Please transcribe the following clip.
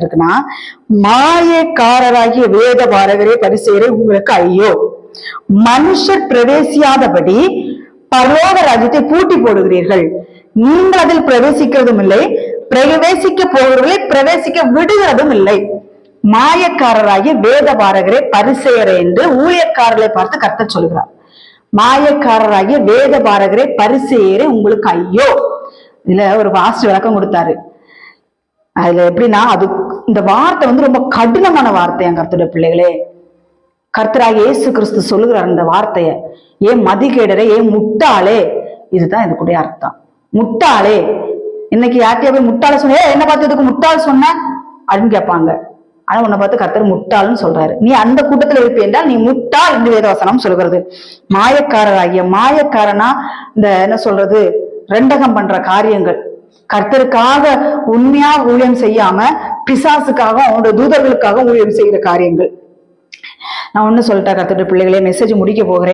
இருக்குன்னா மாயக்காரராகிய வேத பாரகரே பரிசேரே உங்களுக்கு ஐயோ மனுஷர் பிரவேசியாதபடி பரலோக ராஜ்யத்தை பூட்டி போடுகிறீர்கள். நீங்கள் அதில் பிரவேசிக்கிறதும் இல்லை பிரவேசிக்க போகிறவர்களை பிரவேசிக்க விடுகிறதும் இல்லை. மாயக்காரராகிய வேத பாரகரே பரிசெயரே என்று ஊழியக்காரர்களை பார்த்து கத்த சொல்கிறார். மாயக்காரராகிய வேத பாரகரே பரிசெயரே உங்களுக்கு ஐயோ இதுல ஒரு வாஸ்து விளக்கம் கொடுத்தாரு. அதுல எப்படின்னா அது இந்த வார்த்தை வந்து ரொம்ப கடினமான வார்த்தை என் கருத்துடைய பிள்ளைகளே. கர்த்தராக இயேசு கிறிஸ்து சொல்லுகிறார் இந்த வார்த்தையை. ஏன் மதிகேடரே ஏன் முட்டாளே? இதுதான் இதுக்குடைய அர்த்தம். முட்டாளே. இன்னைக்கு யார்கிட்டயா போய் முட்டாள சொன்ன என்ன பார்த்து இதுக்கு முட்டாள் சொன்ன? அப்படின்னு கேட்பாங்க. ஆனா உன்னை பார்த்து கர்த்தர் முட்டாள்னு சொல்றாரு. நீ அந்த கூட்டத்துல இருப்பே என்றால் நீ முட்டாள் என்று வேதவசனம் சொல்கிறது. மாயக்காரராகிய மாயக்காரனா இந்த என்ன சொல்றது? ரெண்டகம் பண்ற காரியங்கள். கர்த்தருக்காக உண்மையா ஊழியம் செய்யாம பிசாசுக்காக அவனுடைய தூதர்களுக்காக ஊழியம் செய்கிற காரியங்கள். நான் ஒண்ணு சொல்லிட்டேன் கத்துட்டு பிள்ளைகளே மெசேஜ் முடிக்க போகிறேன்.